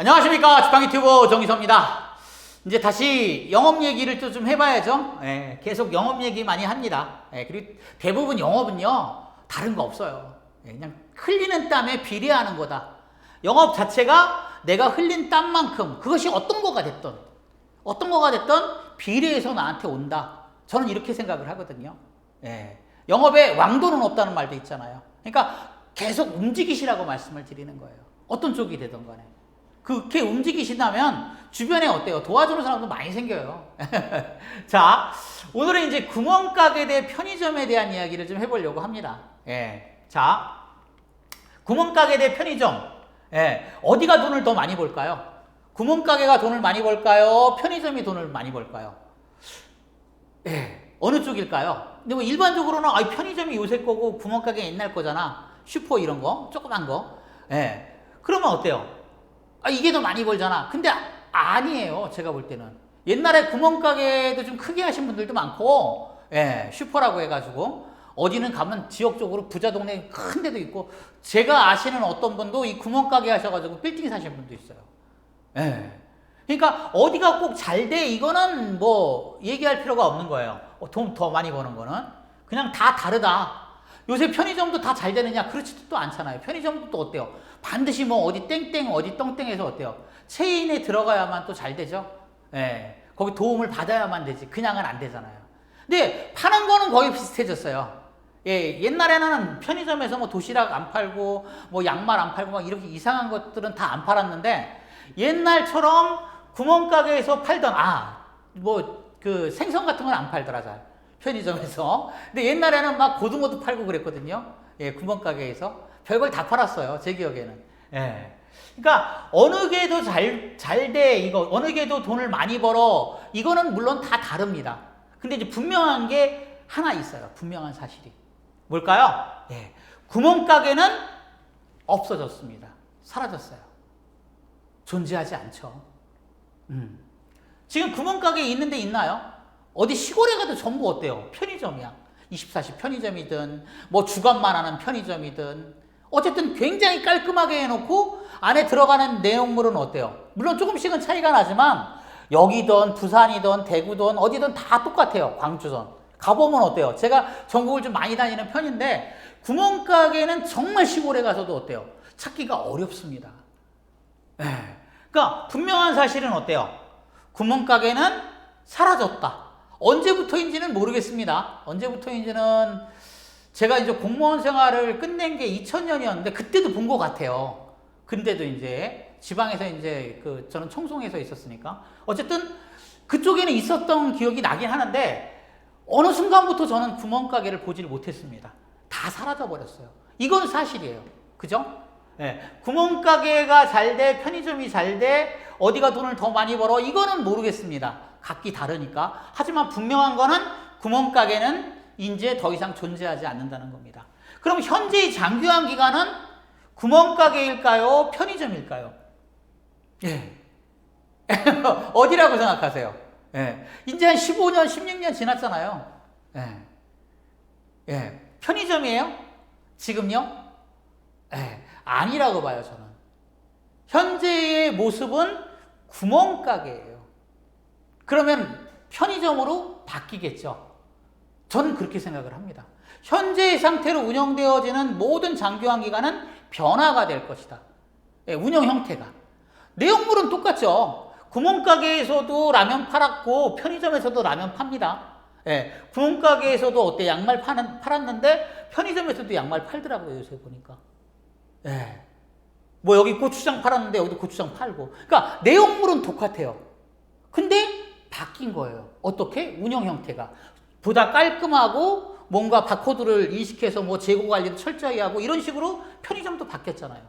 안녕하십니까 지팡이 튜버 정희섭입니다. 이제 다시 영업 얘기를 또 좀 해봐야죠. 예, 계속 영업 얘기 많이 합니다. 예, 그리고 대부분 영업은요 다른 거 없어요. 예, 그냥 흘리는 땀에 비례하는 거다. 영업 자체가 내가 흘린 땀만큼 그것이 어떤 거가 됐던 어떤 거가 됐던 비례해서 나한테 온다. 저는 이렇게 생각을 하거든요. 예, 영업에 왕도는 없다는 말도 있잖아요. 그러니까 계속 움직이시라고 말씀을 드리는 거예요. 어떤 쪽이 되든 간에. 그렇게 움직이신다면 주변에 어때요? 도와주는 사람도 많이 생겨요. 자, 오늘은 이제 구멍가게 대 편의점에 대한 이야기를 좀 해보려고 합니다. 예. 자, 구멍가게 대 편의점. 예. 어디가 돈을 더 많이 벌까요? 구멍가게가 돈을 많이 벌까요? 편의점이 돈을 많이 벌까요? 예. 어느 쪽일까요? 근데 뭐 일반적으로는 아, 편의점이 요새 거고 구멍가게 옛날 거잖아. 슈퍼 이런 거, 조그만 거. 예. 그러면 어때요? 아, 이게 더 많이 벌잖아. 근데 아, 니에요 제가 볼 때는. 옛날에 구멍가게도 좀 크게 하신 분들도 많고, 예, 슈퍼라고 해가지고, 어디는 가면 지역적으로 부자 동네 큰 데도 있고, 제가 아시는 어떤 분도 이 구멍가게 하셔가지고 빌딩 사신 분도 있어요. 예. 그러니까 어디가 꼭 잘 돼, 이거는 뭐 얘기할 필요가 없는 거예요. 어, 돈더 많이 버는 거는. 그냥 다 다르다. 요새 편의점도 다 잘 되느냐? 그렇지도 또 않잖아요. 편의점도 또 어때요? 반드시 뭐 어디 땡땡 어디 똥땡에서 어때요? 체인에 들어가야만 또 잘 되죠. 예. 거기 도움을 받아야만 되지. 그냥은 안 되잖아요. 근데 파는 거는 거의 비슷해졌어요. 예, 옛날에는 편의점에서 뭐 도시락 안 팔고 뭐 양말 안 팔고 막 이렇게 이상한 것들은 다 안 팔았는데 옛날처럼 구멍가게에서 팔던 아, 뭐 그 생선 같은 건 안 팔더라 잘. 편의점에서. 근데 옛날에는 막 고등어도 팔고 그랬거든요. 예, 구멍가게에서. 별걸 다 팔았어요. 제 기억에는. 예. 그러니까 어느 게더 잘, 잘 돼, 이거. 어느 게더 돈을 많이 벌어. 이거는 물론 다 다릅니다. 근데 이제 분명한 게 하나 있어요. 분명한 사실이. 뭘까요? 예. 구멍가게는 없어졌습니다. 사라졌어요. 존재하지 않죠. 음. 지금 구멍가게 있는 데 있나요? 어디 시골에 가도 전부 어때요? 편의점이야. 24시 편의점이든 뭐 주간만 하는 편의점이든 어쨌든 굉장히 깔끔하게 해놓고 안에 들어가는 내용물은 어때요? 물론 조금씩은 차이가 나지만 여기든 부산이든 대구든 어디든 다 똑같아요. 광주든. 가보면 어때요? 제가 전국을 좀 많이 다니는 편인데 구멍가게는 정말 시골에 가서도 어때요? 찾기가 어렵습니다. 예. 그러니까 분명한 사실은 어때요? 구멍가게는 사라졌다. 언제부터인지는 모르겠습니다. 언제부터인지는 제가 이제 공무원 생활을 끝낸 게 2000년이었는데 그때도 본 것 같아요. 근데도 이제 지방에서 이제 그 저는 청송에서 있었으니까 어쨌든 그쪽에는 있었던 기억이 나긴 하는데 어느 순간부터 저는 구멍가게를 보지를 못했습니다. 다 사라져 버렸어요. 이건 사실이에요. 그죠? 예, 구멍가게가 잘 돼, 편의점이 잘 돼, 어디가 돈을 더 많이 벌어, 이거는 모르겠습니다. 각기 다르니까. 하지만 분명한 거는 구멍가게는 이제 더 이상 존재하지 않는다는 겁니다. 그럼 현재의 장기화 기간은 구멍가게일까요? 편의점일까요? 예. 어디라고 생각하세요? 예. 이제 한 15년, 16년 지났잖아요. 예. 예. 편의점이에요? 지금요? 예. 아니라고 봐요, 저는. 현재의 모습은 구멍가게예요. 그러면 편의점으로 바뀌겠죠. 저는 그렇게 생각을 합니다. 현재의 상태로 운영되어지는 모든 장기환 기간은 변화가 될 것이다. 예, 운영 형태가. 내용물은 똑같죠. 구멍가게에서도 라면 팔았고 편의점에서도 라면 팝니다. 예, 구멍가게에서도 어때 양말 파는, 팔았는데 편의점에서도 양말 팔더라고요 요새 보니까. 예. 뭐 여기 고추장 팔았는데 여기도 고추장 팔고. 그러니까 내용물은 똑같아요. 근데 바뀐 거예요. 어떻게? 운영 형태가. 보다 깔끔하고 뭔가 바코드를 인식해서 뭐 재고 관리도 철저히 하고 이런 식으로 편의점도 바뀌었잖아요.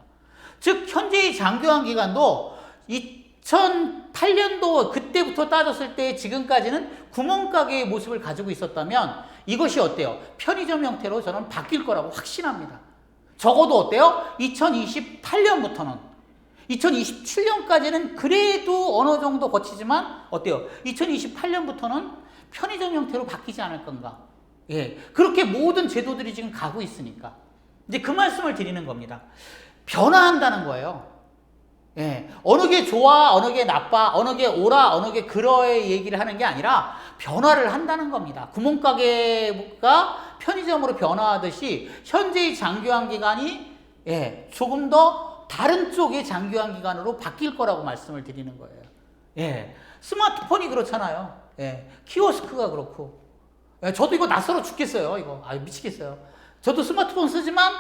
즉 현재의 장기환 기간도 2008년도 그때부터 따졌을 때 지금까지는 구멍가게의 모습을 가지고 있었다면 이것이 어때요? 편의점 형태로 저는 바뀔 거라고 확신합니다. 적어도 어때요? 2028년부터는 2027년까지는 그래도 어느 정도 거치지만 어때요? 2028년부터는 편의점 형태로 바뀌지 않을 건가? 예. 그렇게 모든 제도들이 지금 가고 있으니까. 이제 그 말씀을 드리는 겁니다. 변화한다는 거예요. 예. 어느 게 좋아, 어느 게 나빠, 어느 게 오라, 어느 게 그러의 얘기를 하는 게 아니라 변화를 한다는 겁니다. 구멍가게가 편의점으로 변화하듯이 현재의 장기환 기간이 예, 조금 더 다른 쪽의 장기환 기간으로 바뀔 거라고 말씀을 드리는 거예요. 예. 스마트폰이 그렇잖아요. 예. 키오스크가 그렇고. 예, 저도 이거 낯설어 죽겠어요. 이거. 아, 미치겠어요. 저도 스마트폰 쓰지만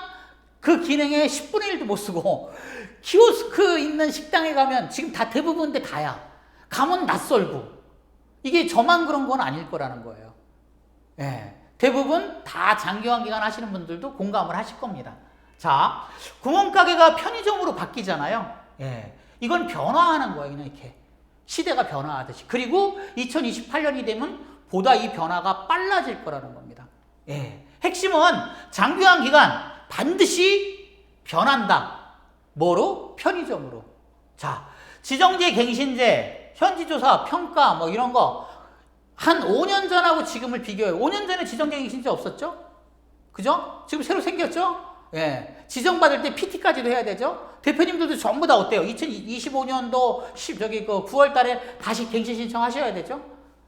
그 기능에 10분의 1도 못 쓰고 키오스크 있는 식당에 가면 지금 다 대부분 데 다야. 가면 낯설고. 이게 저만 그런 건 아닐 거라는 거예요. 예. 대부분 다 장기환 기간 하시는 분들도 공감을 하실 겁니다. 자, 구멍가게가 편의점으로 바뀌잖아요. 예. 이건 변화하는 거예요. 그냥 이렇게. 시대가 변화하듯이. 그리고 2028년이 되면 보다 이 변화가 빨라질 거라는 겁니다. 예. 핵심은 장기환 기간 반드시 변한다. 뭐로? 편의점으로. 자, 지정제, 갱신제, 현지조사, 평가 뭐 이런 거 한 5년 전하고 지금을 비교해요. 5년 전에 지정제, 갱신제 없었죠? 그죠? 지금 새로 생겼죠? 예. 지정받을 때 PT까지도 해야 되죠? 대표님들도 전부 다 어때요? 2025년도 10, 저기 그 9월 달에 다시 갱신 신청하셔야 되죠?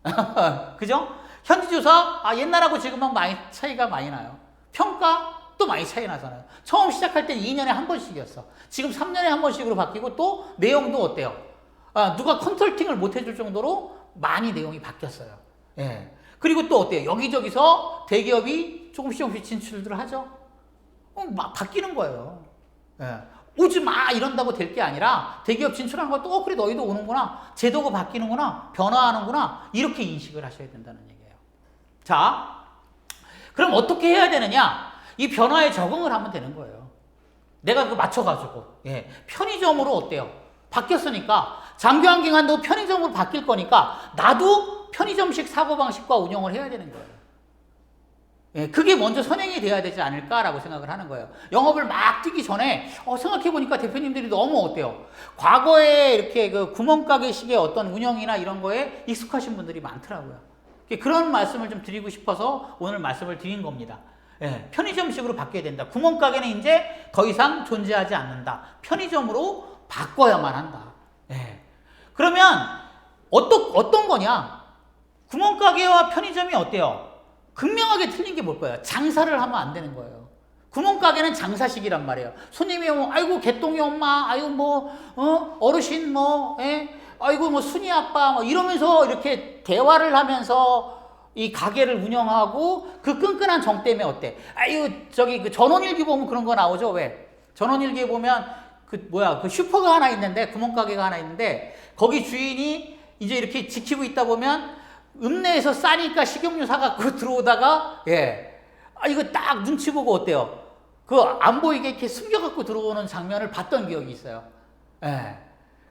그죠? 현지 조사, 아, 옛날하고 지금은 많이 차이가 많이 나요. 평가, 또 많이 차이 나잖아요. 처음 시작할 때 2년에 한 번씩이었어. 지금 3년에 한 번씩으로 바뀌고 또 내용도 어때요? 아, 누가 컨설팅을 못 해줄 정도로 많이 내용이 바뀌었어요. 예. 그리고 또 어때요? 여기저기서 대기업이 조금씩 조금씩 진출을 하죠. 어, 막 바뀌는 거예요. 예. 오지 마! 이런다고 될 게 아니라 대기업 진출하는 것도 어, 그래, 너희도 오는구나. 제도가 바뀌는구나. 변화하는구나. 이렇게 인식을 하셔야 된다는 얘기예요. 자, 그럼 어떻게 해야 되느냐? 이 변화에 적응을 하면 되는 거예요. 내가 그 맞춰가지고. 예. 편의점으로 어때요? 바뀌었으니까 장기환 기간도 편의점으로 바뀔 거니까 나도 편의점식 사고방식과 운영을 해야 되는 거예요. 예, 그게 먼저 선행이 돼야 되지 않을까라고 생각을 하는 거예요. 영업을 막 뛰기 전에 어, 생각해 보니까 대표님들이 너무 어때요? 과거에 이렇게 그 구멍가게식의 어떤 운영이나 이런 거에 익숙하신 분들이 많더라고요. 그런 말씀을 좀 드리고 싶어서 오늘 말씀을 드린 겁니다. 예, 편의점식으로 바뀌어야 된다. 구멍가게는 이제 더 이상 존재하지 않는다. 편의점으로 바꿔야만 한다. 예. 그러면 어떤 어떤 거냐? 구멍가게와 편의점이 어때요? 극명하게 틀린 게 뭘 거예요? 장사를 하면 안 되는 거예요. 구멍가게는 장사식이란 말이에요. 손님이 오면, 아이고, 개똥이 엄마, 아이고, 뭐, 어, 어르신, 뭐, 예? 아이고, 뭐, 순이 아빠, 뭐, 이러면서 이렇게 대화를 하면서 이 가게를 운영하고 그 끈끈한 정 때문에 어때? 아유, 저기 그 전원일기 보면 그런 거 나오죠? 왜? 전원일기에 보면 그 뭐야, 그 슈퍼가 하나 있는데, 구멍가게가 하나 있는데, 거기 주인이 이제 이렇게 지키고 있다 보면 읍내에서 싸니까 식용유 사갖고 들어오다가 예. 아 이거 딱 눈치 보고 어때요? 그 안 보이게 이렇게 숨겨갖고 들어오는 장면을 봤던 기억이 있어요. 예.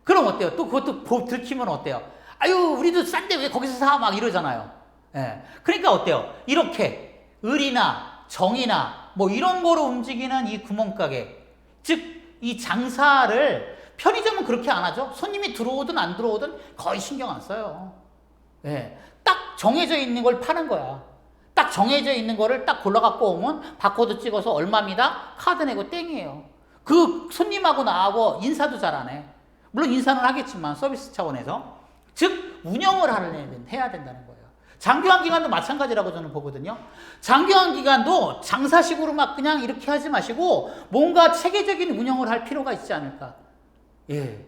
그럼 어때요? 또 그것도 보, 들키면 어때요? 아유 우리도 싼데 왜 거기서 사? 막 이러잖아요. 예. 그러니까 어때요? 이렇게 을이나 정이나 뭐 이런 거로 움직이는 이 구멍가게 즉 이 장사를 편의점은 그렇게 안 하죠. 손님이 들어오든 안 들어오든 거의 신경 안 써요. 예. 딱 정해져 있는 걸 파는 거야. 딱 정해져 있는 거를 딱 골라 갖고 오면 바코드 찍어서 얼마입니다. 카드 내고 땡이에요. 그 손님하고 나하고 인사도 잘 안 해. 물론 인사는 하겠지만 서비스 차원에서 즉 운영을 해야 된다는 거예요. 장기환 기간도 마찬가지라고 저는 보거든요. 장기환 기간도 장사식으로 막 그냥 이렇게 하지 마시고 뭔가 체계적인 운영을 할 필요가 있지 않을까. 예.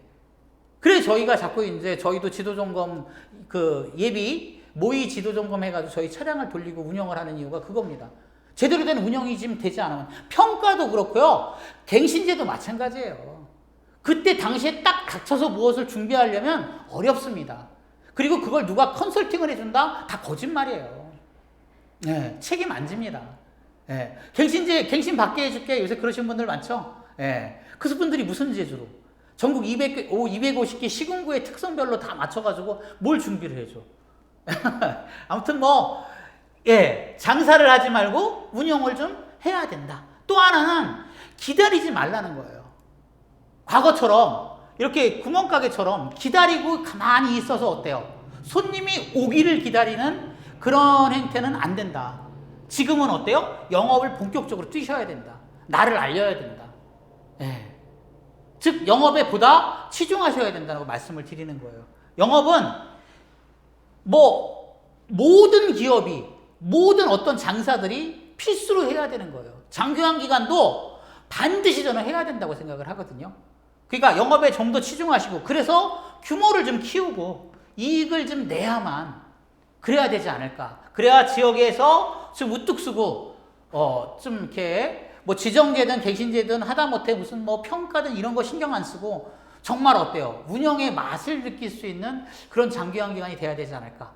그래 저희가 자꾸 이제 저희도 지도 점검 그 예비 모의 지도 점검 해가지고 저희 차량을 돌리고 운영을 하는 이유가 그겁니다. 제대로 된 운영이 지금 되지 않으면 평가도 그렇고요. 갱신제도 마찬가지예요. 그때 당시에 딱 닥쳐서 무엇을 준비하려면 어렵습니다. 그리고 그걸 누가 컨설팅을 해준다? 다 거짓말이에요. 네, 책임 안 집니다. 네, 갱신제, 갱신 받게 해줄게. 요새 그러신 분들 많죠? 네, 그 분들이 무슨 제주로? 전국 200, 250개 시군구의 특성별로 다 맞춰가지고 뭘 준비를 해줘. 아무튼 뭐, 예, 장사를 하지 말고 운영을 좀 해야 된다. 또 하나는 기다리지 말라는 거예요. 과거처럼 이렇게 구멍가게처럼 기다리고 가만히 있어서 어때요? 손님이 오기를 기다리는 그런 행태는 안 된다. 지금은 어때요? 영업을 본격적으로 뛰셔야 된다. 나를 알려야 된다. 예. 즉 영업에 보다 치중하셔야 된다고 말씀을 드리는 거예요. 영업은 뭐 모든 기업이 모든 어떤 장사들이 필수로 해야 되는 거예요. 장기간 기간도 반드시 저는 해야 된다고 생각을 하거든요. 그러니까 영업에 좀 더 치중하시고 그래서 규모를 좀 키우고 이익을 좀 내야만 그래야 되지 않을까. 그래야 지역에서 좀 우뚝 쓰고 어 좀 이렇게 뭐 지정제든 갱신제든 하다못해 무슨 뭐 평가든 이런 거 신경 안 쓰고 정말 어때요? 운영의 맛을 느낄 수 있는 그런 장기간 기간이 돼야 되지 않을까.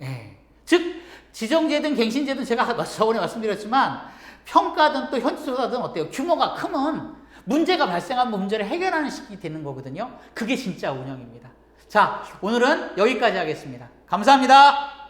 예. 즉 지정제든 갱신제든 제가 저번에 말씀드렸지만 평가든 또 현지조사든 어때요? 규모가 크면 문제가 발생하면 문제를 해결하는 시기 되는 거거든요. 그게 진짜 운영입니다. 자, 오늘은 여기까지 하겠습니다. 감사합니다.